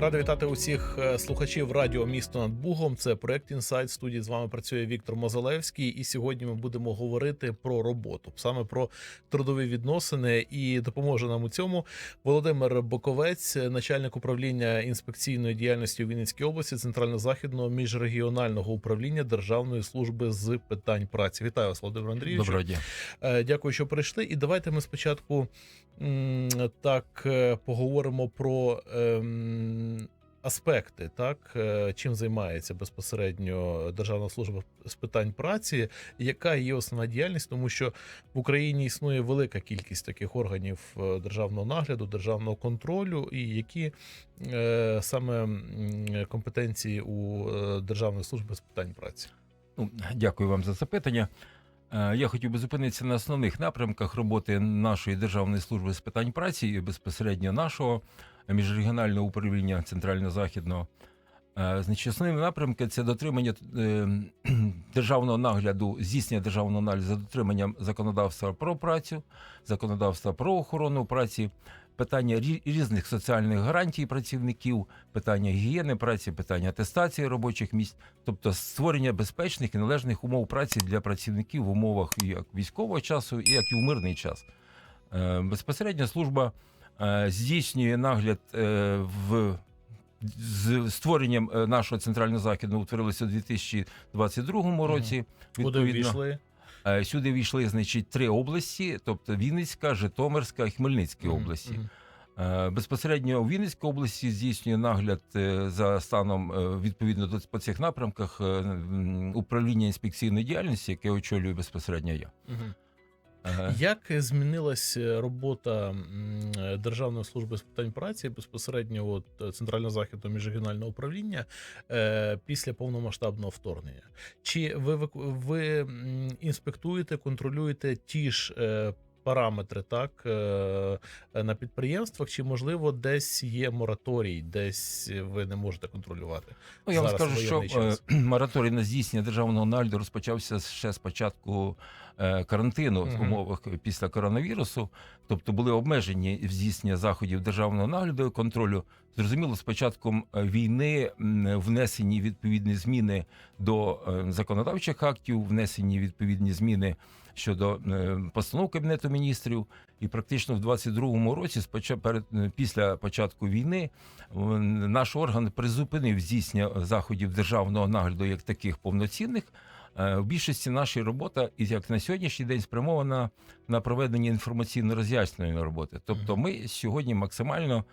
Радий вітати усіх е, слухачів радіо Місто над Бугом. Це проект Інсайт. Студії з вами працює Віктор Мозалевський. І сьогодні ми будемо говорити про роботу, саме про трудові відносини. І допоможе нам у цьому Володимир Боковець, начальник управління інспекційної діяльності у Вінницькій області, центрально-західного міжрегіонального управління Державної служби з питань праці. Вітаю вас, Володимир Андрійович. Доброго дня. Е, Дякую, що прийшли. І давайте ми спочатку так е, поговоримо про ем, аспекти, так е, чим займається безпосередньо Державна служба з питань праці, яка є основна діяльність, тому що в Україні існує велика кількість таких органів е, державного нагляду, державного контролю, і які е, саме компетенції у Державної служби з питань праці. Ну, дякую вам за запитання. Я хотів би зупинитися на основних напрямках роботи нашої державної служби з питань праці і безпосередньо нашого міжрегіонального управління центрально-західного. Е, основні напрямки це дотримання е, державного нагляду, здійснення державного нагляду за дотриманням законодавства про працю, законодавства про охорону праці, питання різних соціальних гарантій працівників, питання гігієни праці, питання атестації робочих місць, тобто створення безпечних і належних умов праці для працівників в умовах як військового часу, як і в мирний час. Е, Безпосередньо служба здійснює нагляд е, в з створенням е, нашого центрально-західного утворилося у 2022 році. Куди ввійшли? Е, Сюди війшли значить три області, тобто Вінницька, Житомирська і Хмельницька Мгм, області. мгм. Е, Безпосередньо у Вінницькій області здійснює нагляд е, за станом е, відповідно до по цих напрямках е, управління інспекційної діяльності, яке очолюю безпосередньо я. Мгм. Е, Як змінилась робота Державної служби з питань праці безпосередньо от е, центрально-західного міжрегіонального управління е, після повномасштабного вторгнення? Чи ви ви інспектуєте, контролюєте ті ж е, параметри, так е, на підприємствах? Чи можливо десь є мораторій, десь ви не можете контролювати? Ну, я вам скажу, що час. е, мораторій на здійснення державного нагляду розпочався ще з початку е, карантину в умовах після коронавірусу. Тобто були обмежені в здійснення заходів державного нагляду і контролю. Зрозуміло, з початком е, війни внесені відповідні зміни до е, законодавчих актів, внесені відповідні зміни щодо е, постанов Кабінету міністрів. І практично в 22-му році, е, після початку війни, наш орган призупинив здійснення заходів державного нагляду як таких повноцінних. Е, В більшості наша робота, і як на сьогоднішній день, спрямована на проведення інформаційно-роз'яснювальної роботи. Тобто, ми сьогодні максимально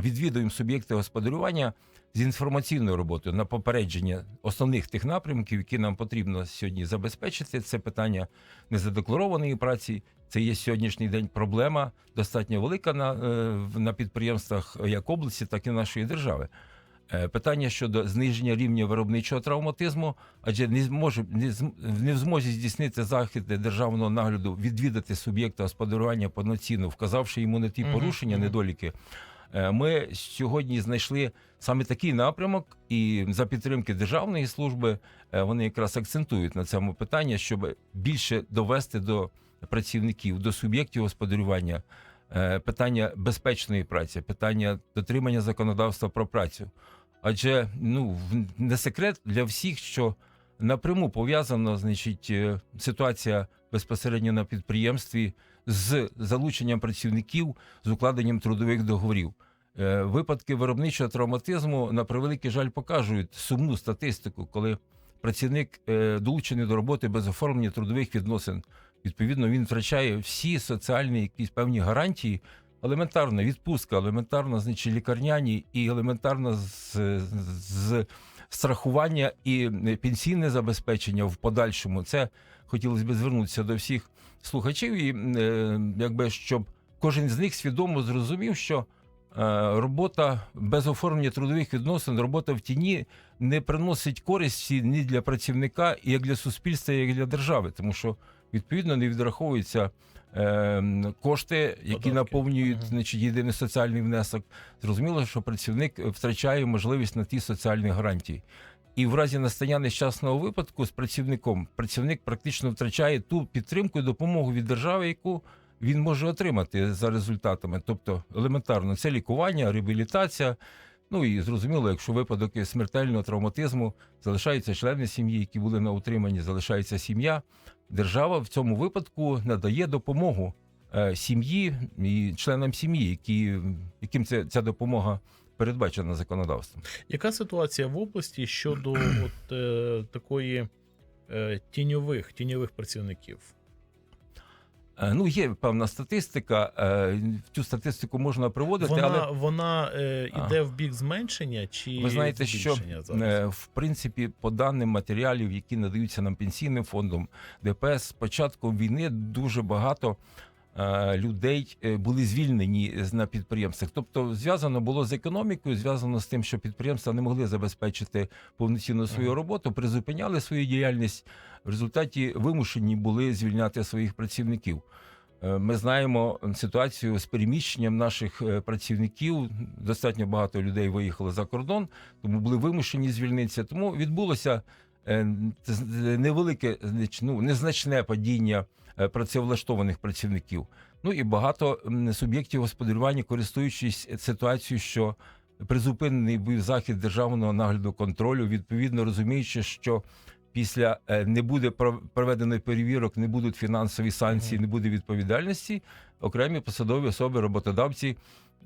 відвідуємо суб'єкти господарювання з інформаційною роботою на попередження основних тих напрямків, які нам потрібно сьогодні забезпечити. Це питання незадекларованої праці. Це є сьогоднішній день проблема достатньо велика на, е, на підприємствах як області, так і нашої держави. Е, Питання щодо зниження рівня виробничого травматизму, адже не зможе не, не в змозі здійснити захід державного нагляду, відвідати суб'єкта господарювання повноцінно, вказавши йому на ті порушення, недоліки. Е, Ми сьогодні знайшли саме такий напрямок, і за підтримки державної служби е, вони якраз акцентують на цьому питанні, щоб більше довести до працівників, до суб'єктів господарювання е, питання безпечної праці, питання дотримання законодавства про працю. Адже ну не секрет для всіх, що напряму пов'язано, значить, ситуація безпосередньо на підприємстві з залученням працівників, з укладенням трудових договорів. Е, Випадки виробничого травматизму на превеликий жаль покажуть сумну статистику, коли працівник е, долучений до роботи без оформлення трудових відносин. Відповідно, він втрачає всі соціальні якісь певні гарантії. Елементарна відпустка, елементарно, значить, лікарняні і елементарно з, з страхування і пенсійне забезпечення в подальшому. Це хотілося б звернутися до всіх слухачів, і е, якби щоб кожен з них свідомо зрозумів, що е, робота без оформлення трудових відносин, робота в тіні не приносить користі ні для працівника, як для суспільства, як для держави, тому що відповідно не відраховуються е, кошти, які Податки. наповнюють Мгм. значить, єдиний соціальний внесок. Зрозуміло, що працівник втрачає можливість на ті соціальні гарантії. І в разі настання нещасного випадку з працівником працівник практично втрачає ту підтримку і допомогу від держави, яку він може отримати за результатами. Тобто елементарно, це лікування, реабілітація. Ну і зрозуміло, якщо випадок смертельного травматизму, залишаються члени сім'ї, які були на утриманні, залишається сім'я. Держава в цьому випадку надає допомогу е, сім'ї і членам сім'ї, які, яким це, ця допомога передбачена законодавством. Яка ситуація в області щодо от, е, такої е, тіньових, тіньових працівників? Е, Ну, є певна статистика. е, цю статистику можна приводити, Вона, але вона е, йде в бік зменшення чи Ви знаєте, що зараз? е, в принципі, по даним матеріалів, які надаються нам пенсійним фондом ДПС, з початком війни дуже багато е, людей е, були звільнені на підприємствах. Тобто, зв'язано було з економікою, зв'язано з тим, що підприємства не могли забезпечити повноцінну свою роботу, призупиняли свою діяльність. В результаті вимушені були звільняти своїх працівників. Е, Ми знаємо ситуацію з переміщенням наших е, працівників. Достатньо багато людей виїхали за кордон, тому були вимушені звільнитися. Тому відбулося е, невелике, ну, незначне падіння е, працевлаштованих працівників. Ну і багато суб'єктів господарювання, користуючись ситуацією, що призупинений був захід державного нагляду контролю, відповідно розуміючи, що після е, не буде пров- проведено перевірок, не будуть фінансові санкції, не буде відповідальності. Окремі посадові особи, роботодавці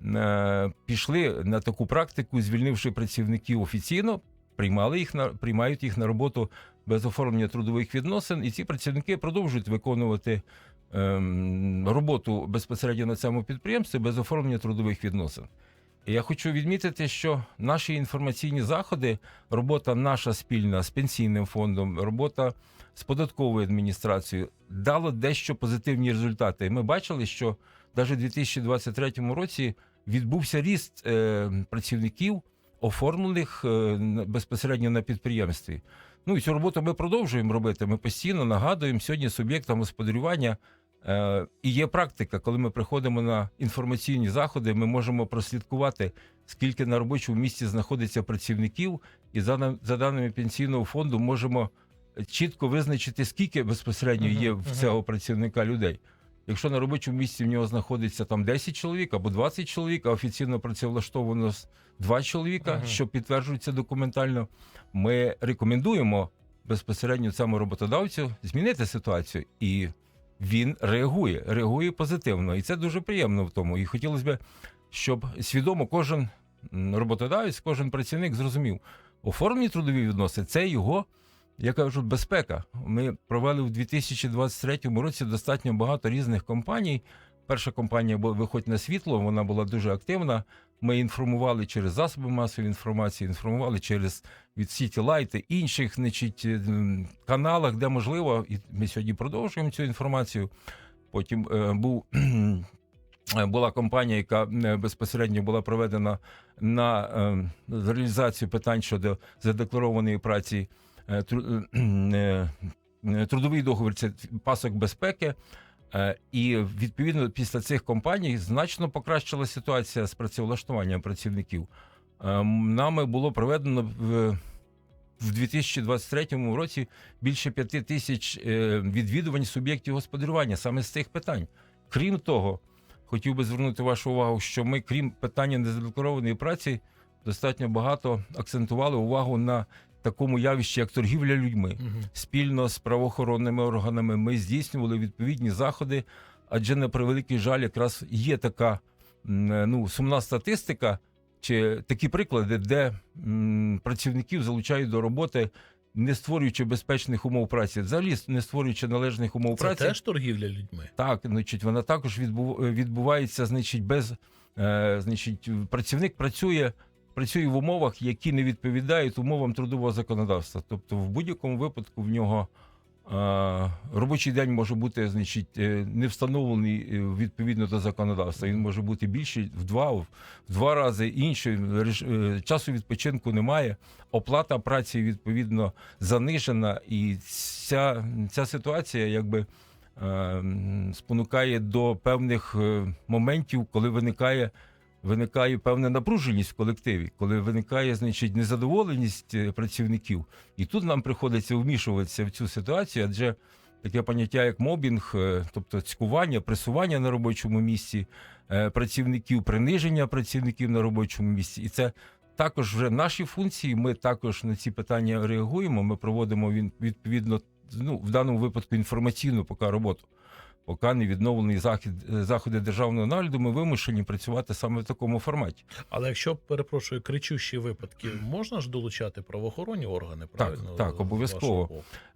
е, пішли на таку практику, звільнивши працівників офіційно, приймали їх на приймають їх на роботу без оформлення трудових відносин, і ці працівники продовжують виконувати ем, роботу безпосередньо на цьому підприємстві без оформлення трудових відносин. І я хочу відмітити, що наші інформаційні заходи, робота наша спільна з пенсійним фондом, робота з податковою адміністрацією дало дещо позитивні результати. І ми бачили, що навіть у 2023 році відбувся ріст е, працівників, оформлених е, безпосередньо на підприємстві. Ну і цю роботу ми продовжуємо робити. Ми постійно нагадуємо сьогодні суб'єктам господарювання. Е, і є практика, коли ми приходимо на інформаційні заходи, ми можемо прослідкувати, скільки на робочому місці знаходиться працівників, і за, за даними пенсійного фонду можемо чітко визначити, скільки безпосередньо є в цього працівника людей. Якщо на робочому місці в нього знаходиться там 10 чоловік або 20 чоловік, а офіційно працевлаштовано 2 чоловіка, Мгм. що підтверджується документально, ми рекомендуємо безпосередньо цьому роботодавцю змінити ситуацію, і він реагує, реагує позитивно, і це дуже приємно в тому. І хотілося б, щоб свідомо кожен роботодавець, кожен працівник зрозумів, оформлені трудові відносини це його. Я кажу, безпека. Ми провели в 2023 році достатньо багато різних компаній. Перша компанія виходь на світло, вона була дуже активна. Ми інформували через засоби масової інформації, інформували через від City Light і інших значить, е, каналах, де можливо, і ми сьогодні продовжуємо цю інформацію. Потім е, був. е, Була компанія, яка е, безпосередньо була проведена на е, реалізацію питань щодо задекларованої праці трудовий договір це пасок безпеки. Е, І відповідно після цих компаній значно покращила ситуація з працевлаштуванням працівників. Е, Нами було проведено в, в 2023 році більше п'яти тисяч е, відвідувань суб'єктів господарювання саме з цих питань. Крім того, хотів би звернути вашу увагу, що ми, крім питання незадекларованої праці, достатньо багато акцентували увагу на такому явищі, як торгівля людьми Мгм. спільно з правоохоронними органами ми здійснювали відповідні заходи. Адже на превеликий жаль, якраз є така ну, сумна статистика, чи такі приклади, де м, працівників залучають до роботи, не створюючи безпечних умов праці, взагалі не створюючи належних умов Це праці. теж торгівля людьми. Так, значить, вона також відбу- відбувається, значить, без е, значить, працівник працює, працює в умовах, які не відповідають умовам трудового законодавства. Тобто, в будь-якому випадку в нього е, робочий день може бути, значить, е, не встановлений е, відповідно до законодавства. Він може бути більший в два, в два рази інший. Часу відпочинку немає. Оплата праці відповідно занижена, і ця, ця ситуація, якби спонукає до певних моментів, коли виникає. Виникає певна напруженість в колективі, коли виникає значить незадоволеність е, працівників, і тут нам приходиться вмішуватися в цю ситуацію, адже таке поняття, як мобінг, е, тобто цькування, пресування на робочому місці е, працівників, приниження працівників на робочому місці. І це також вже наші функції. Ми також на ці питання реагуємо. Ми проводимо він відповідно ну, в даному випадку інформаційну поки роботу. Поки не відновлений захід е, заходи державного нагляду, ми вимушені працювати саме в такому форматі. Але якщо перепрошую, кричущі випадки, можна ж долучати правоохоронні органи? Правильно так, так обов'язково.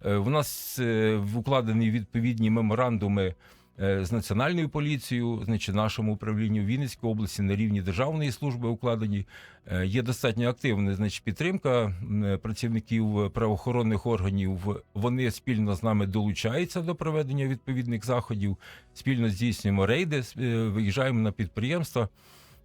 Е, В нас е, укладені відповідні меморандуми з національною поліцією, значить, нашому управлінню Вінницької області на рівні державної служби укладені. Е, Є достатньо активна значить, підтримка працівників правоохоронних органів. Вони спільно з нами долучаються до проведення відповідних заходів. Спільно здійснюємо рейди, е, виїжджаємо на підприємства.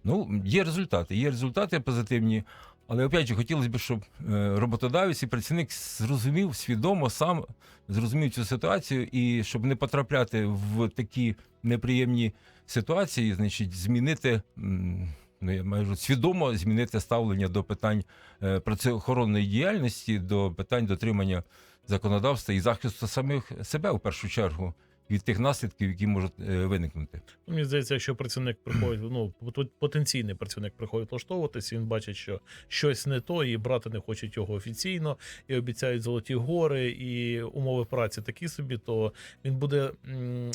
Ну, є результати. Є результати позитивні. Але опять же, хотілося б, щоб е, роботодавець і працівник зрозумів свідомо сам зрозумів цю ситуацію, і щоб не потрапляти в такі неприємні ситуації, значить, змінити. Ну, я майже свідомо змінити ставлення до питань е, працеохоронної діяльності, до питань дотримання законодавства і захисту самих себе в першу чергу від тих наслідків, які можуть е, виникнути. Ну, Мені здається, якщо працівник приходить, ну пот- потенційний працівник приходить влаштовуватись, він бачить, що щось не то, і брати не хочуть його офіційно, і обіцяють золоті гори, і умови праці такі собі, то він буде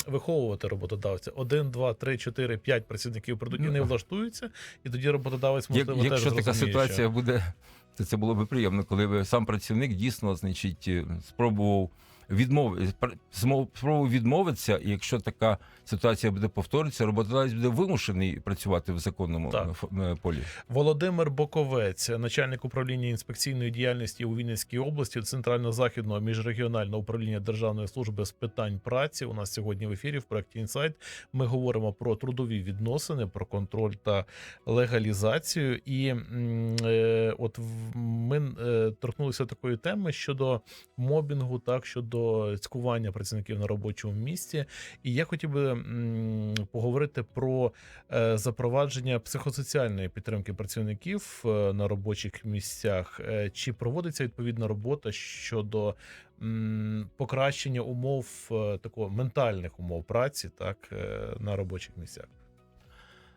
виховувати роботодавця. Один, два, три, чотири, п'ять працівників прийдуть і не Ну, влаштуються, і тоді роботодавець Як, можливо якщо теж така ситуація буде, то це було б приємно, коли би сам працівник дійсно значить, е, спробував змов- спробував відмовитися, і якщо така ситуація буде повторитися, роботодавець буде вимушений працювати в законному Так. е, полі. Володимир Боковець, начальник управління інспекційної діяльності у Вінницькій області Центрально-західного міжрегіонального управління Державної служби з питань праці. У нас сьогодні в ефірі в проєкті Інсайт. Ми говоримо про трудові відносини, про контроль та легалізацію. І е, от ми е, торкнулися такої теми щодо мобінгу, так щодо цькування працівників на робочому місці. І я хотів би поговорити про е, запровадження психосоціальної підтримки працівників е, на робочих місцях. Е, Чи проводиться відповідна робота щодо покращення умов такого ментальних умов праці, так на робочих місцях?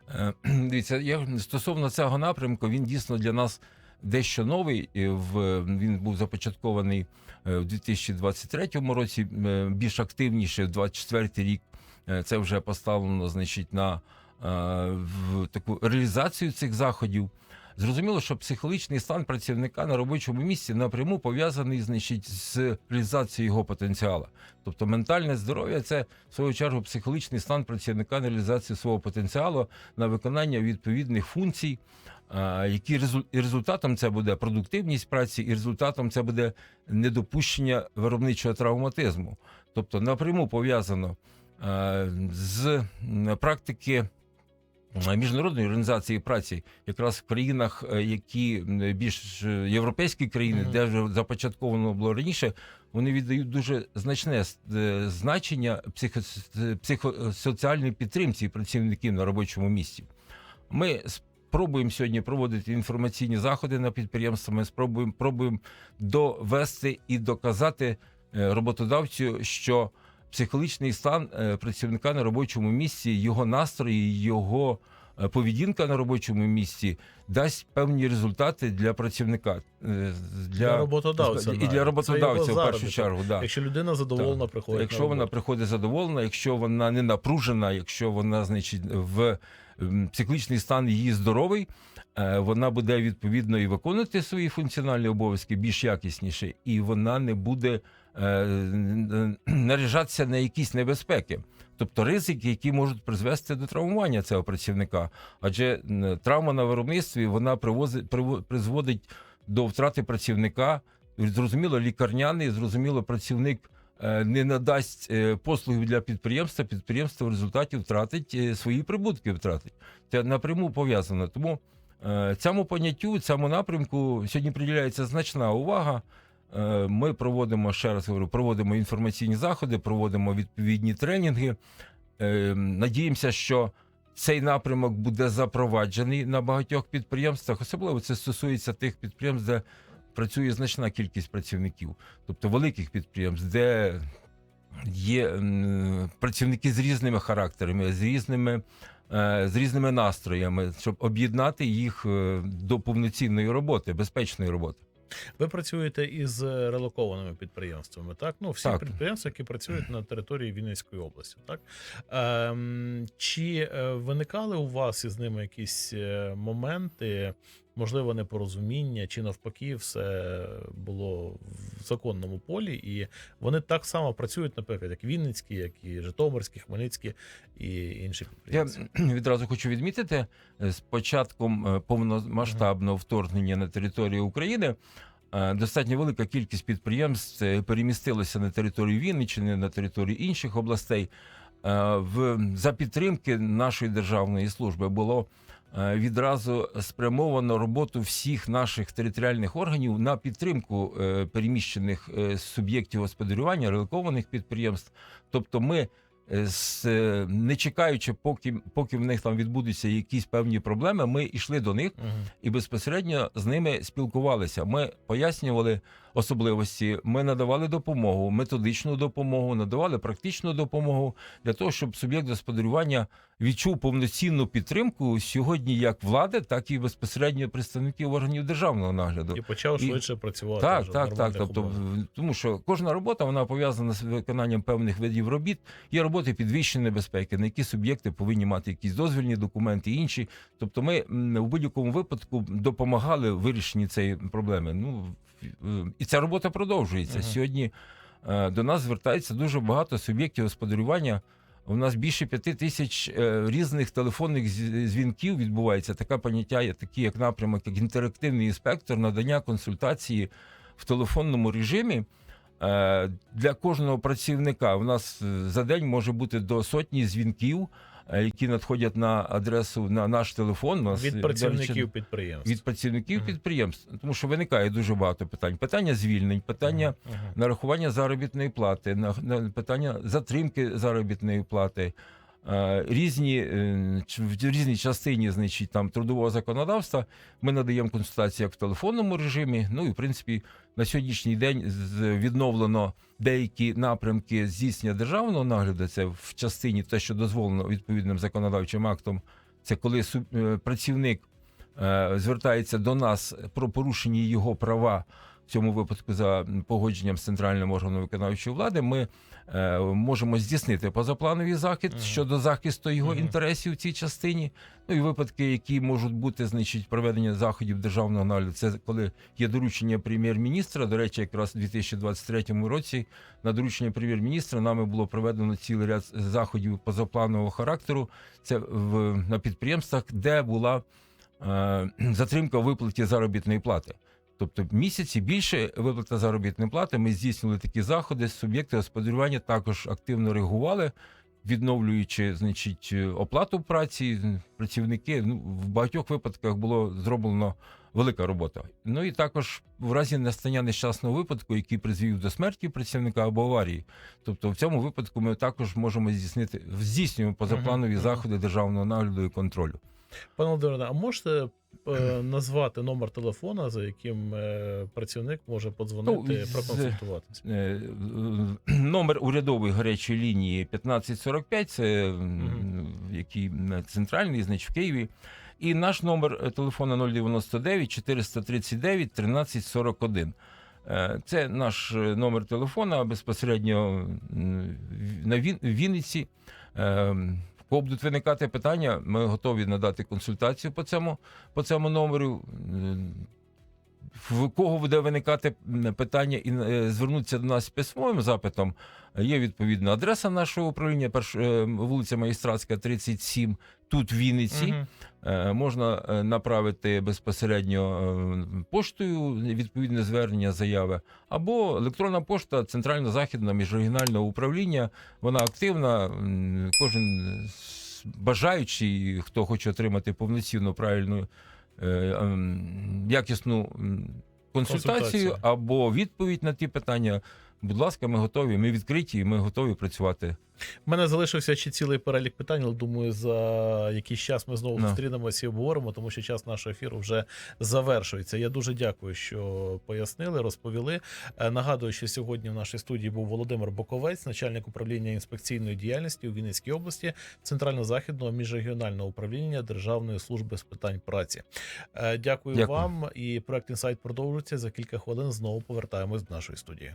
Дивіться, я стосовно цього напрямку, він дійсно для нас дещо новий. В він був започаткований в 2023 році. е, Більш активніше, в 2024 рік. е, Це вже поставлено, значить, на е, в таку реалізацію цих заходів. Зрозуміло, що психологічний стан працівника на робочому місці напряму пов'язаний, значить, з реалізацією його потенціалу. Тобто ментальне здоров'я це в свою чергу психологічний стан працівника на реалізацію свого потенціалу на виконання відповідних функцій, які і результатом це буде продуктивність праці, і результатом це буде недопущення виробничого травматизму. Тобто напряму пов'язано з практики. Міжнародної організації праці, якраз в країнах, е, які більш е, європейські країни, Мгм. де вже започатковано було раніше, вони віддають дуже значне е, значення психо- психосоціальній підтримці працівників на робочому місці. Ми спробуємо сьогодні проводити інформаційні заходи на підприємствах. Ми спробуємо пробуємо довести і доказати е, роботодавцю, що психологічний стан е, працівника на робочому місці, його настрої, його поведінка на робочому місці дасть певні результати для працівника, е, Для роботодавця і для роботодавця в першу чергу. Да. Якщо людина задоволена, Так. приходить. Якщо на вона приходить задоволена, якщо вона не напружена, якщо вона, значить, в психологічний стан її здоровий, е, вона буде відповідно і виконувати свої функціональні обов'язки більш якісніше, і вона не буде е, наряжатися на якісь небезпеки. Тобто ризики, які можуть призвести до травмування цього працівника. Адже травма на виробництві вона привозить, призводить до втрати працівника. Зрозуміло, лікарняний, зрозуміло, працівник е, не надасть е, послугів для підприємства, підприємство в результаті втратить е, свої прибутки. Втратить це напряму пов'язано. Тому цьому поняттю, цьому напрямку сьогодні приділяється значна увага. Е, Ми проводимо ще раз говорю, проводимо інформаційні заходи, проводимо відповідні тренінги. Е, Надіємося, що цей напрямок буде запроваджений на багатьох підприємствах. Особливо це стосується тих підприємств, де працює значна кількість працівників, тобто великих підприємств, де є працівники з різними характерами, з різними, е, з різними настроями, щоб об'єднати їх до повноцінної роботи, безпечної роботи. Ви працюєте із релокованими підприємствами, так? Ну, всі Так. підприємства, які працюють на території Вінницької області, так? Ем, чи е, виникали у вас із ними якісь е, моменти, можливо, непорозуміння, чи навпаки, все було в законному полі, і вони так само працюють, наприклад, як Вінницькі, як і Житомирські, Хмельницькі і інші Я відразу хочу відмітити е, з початком е, повномасштабного вторгнення на територію України. е, Достатньо велика кількість підприємств перемістилася на територію Вінниччини, на територію інших областей. В за підтримки нашої державної служби було відразу спрямовано роботу всіх наших територіальних органів на підтримку е, переміщених е, суб'єктів господарювання, релокованих підприємств. Тобто, ми е, з е, не чекаючи, поки поки в них там відбудуться якісь певні проблеми, ми йшли до них Мгм. і безпосередньо з ними спілкувалися. Ми пояснювали особливості, ми надавали допомогу, методичну допомогу, надавали практичну допомогу для того, щоб суб'єкт господарювання відчув повноцінну підтримку сьогодні як влади, так і безпосередньо представників органів державного нагляду. І почав І- швидше працювати. Так, так, так. Тобто, умовах. в- тому що кожна робота вона пов'язана з виконанням певних видів робіт. Є роботи підвищеної безпеки, на які суб'єкти повинні мати якісь дозвільні документи, інші. Тобто, ми в будь-якому випадку допомагали вирішенні цієї проблеми. Ну і ця робота продовжується. Ага. Сьогодні е, до нас звертається дуже багато суб'єктів господарювання. У нас більше п'яти тисяч е, різних телефонних дзвінків відбувається. Таке поняття є такі, як напрямок, як інтерактивний інспектор, надання консультації в телефонному режимі. Е, Для кожного працівника у нас е, за день може бути до сотні дзвінків, які надходять на адресу на наш телефон. Нас, е, від працівників речі, підприємств. від працівників Мгм. підприємств, тому що виникає дуже багато питань. Питання звільнень, питання. Мгм. нарахування заробітної плати, на, на питання затримки заробітної плати. Е, Різні е, в різній частині, значить, там трудового законодавства ми надаємо консультації як в телефонному режимі. Ну і в принципі на сьогоднішній день відновлено деякі напрямки здійснення державного нагляду. Це в частині те, що дозволено відповідним законодавчим актом. Це коли е, працівник звертається до нас про порушення його права в цьому випадку за погодженням з центральним органом виконавчої влади. Ми е, можемо здійснити позаплановий захід Мгм. щодо захисту його Мгм. інтересів в цій частині. Ну і випадки, які можуть бути, значить, проведення заходів державного нагляду. Це коли є доручення прем'єр-міністра. До речі, якраз у 2023 році на доручення прем'єр-міністра нами було проведено цілий ряд заходів позапланового характеру. Це в на підприємствах, де була е, затримка в виплаті заробітної плати. Тобто місяці більше виплата заробітної плати. Ми здійснили такі заходи. Суб'єкти господарювання також активно реагували, відновлюючи значить, оплату праці. Працівники ну, в багатьох випадках було зроблено велика робота. Ну і також в разі настання нещасного випадку, який призвів до смерті працівника або аварії. Тобто, в цьому випадку ми також можемо здійснити здійснюємо позапланові заходи державного нагляду і контролю. Пане Володимире, а можете е, назвати номер телефона, за яким е, працівник може подзвонити, Ну, з- проконсультуватися? Е, е, Номер урядової гарячої лінії 1545, це м, який м, центральний, значить в Києві. І наш номер е, телефона 099 439 1341. Е, Це наш е, номер телефона безпосередньо м, в- на Він- в Вінниці. Е, в будуть виникати питання, ми готові надати консультацію по цьому, по цьому номеру. В кого буде виникати питання і е, звернутися до нас з письмовим запитом, є відповідна адреса нашого управління, перш, е, вулиця Магістратська, 37, тут в Вінниці. Е, Можна направити безпосередньо поштою відповідне звернення заяви, або електронна пошта Центрально-Західного міжрегіонального управління. Вона активна. Кожен бажаючий, хто хоче отримати повноцінну правильну якісну консультацію Консультацію. або відповідь на ті питання, будь ласка, ми готові. Ми відкриті, і ми готові працювати. У мене залишився ще цілий перелік питань, але думаю, за якийсь час ми знову Ну. зустрінемося і обговоримо, тому що час нашого ефіру вже завершується. Я дуже дякую, що пояснили, розповіли. Е, Нагадую, що сьогодні в нашій студії був Володимир Боковець, начальник управління інспекційної діяльності у Вінницькій області, центрально-західного міжрегіонального управління Державної служби з питань праці. Е, Дякую, Дякую. вам. І проект інсайт продовжується за кілька хвилин. Знову повертаємось до нашої студії.